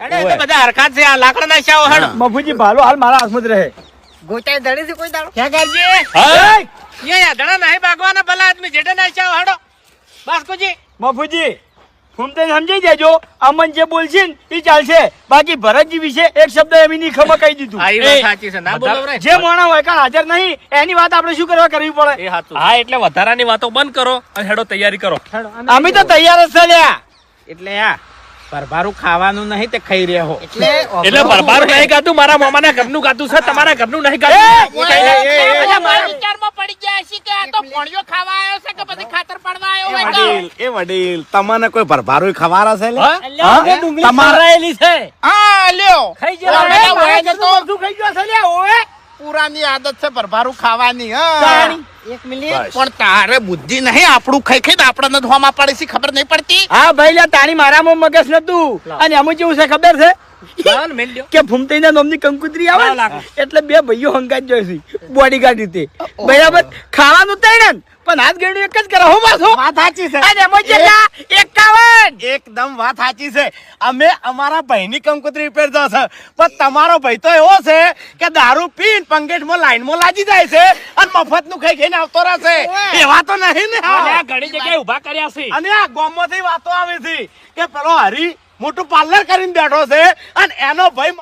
અરે બધા ભાલો હાલ મારા હાથમાં જ રહે. જે વિશે એક શબ્દ એમ ખબર કહી દીધું. જે મોણા હોય કાં હાજર નહીં એની વાત આપડે શું કરવા કરવી પડે? એ સાચું હા એટલે વધારાની વાતો બંધ કરો અને હેડો તૈયારી કરો. અમે તો તૈયાર જ છે એટલે આ પરભારું ખાવાનું નહીં તે ખાઈ રહ્યા એટલે એટલે બરબાર નહીં ગાતું મારા મામાના ઘરનું ખાતું છે તમારા ઘરનું નહીં ખાતું તમારે મારા વિચારમાં પડી ગયા છે કે આ તો ફોણિયો ખાવા આવ્યો છે કે પછી ખાતર પાડવા આવ્યો હોય વડીલ એ વડીલ તમને કોઈ ભરભારું ખવારા છે લે? હા? તમારાયેલી છે હા લ્યો ખાઈ ઓલા બધા શું ખાઈ ગયો છે લ્યા પુરાની આદત છે ભરભારું ખાવાની હા. એક મિનિટ. પણ તારે બુદ્ધિ નહીં આપણું ખાઈ ખાઈ આપણને ધોવામાં પડે છે ખબર નહીં પડતી? હા ભાઈ લ્યા તાણી મારામાં મગજ નતું અને અમુ જેવું છે ખબર છે? કે ભૂમતી ના નોમની કંકુતરી આવે. એટલે બે ભાઈઓ હંગાત જોઈશે બોડીગાર્ડ રીતે. બરાબર? ખાવાનું તૈણ પણ હાથ ગેડું એક જ કરે. હું પાછો? વાત સાચી છે. અને એમાં કેટલા એકદમ વાત સાચી છે. અમે અમારા ભાઈની કંકોત્રી રિપેર થશે પણ તમારો ભાઈ તો એવો છે કે દારૂ પીને પંગેટમાં લાઈનમાં લાગી જાય છે અને મફતનું ખાઈ ખાઈને આવતો રહેશે. એવા તો નહીં ને ઘણી જગ્યાએ ઊભા કર્યા છે. અને આ ગામમાંથી વાતો આવી હતી કે પેલો હરી મોટું પાર્લર કરીને બેઠો છે અને એનો ભાઈ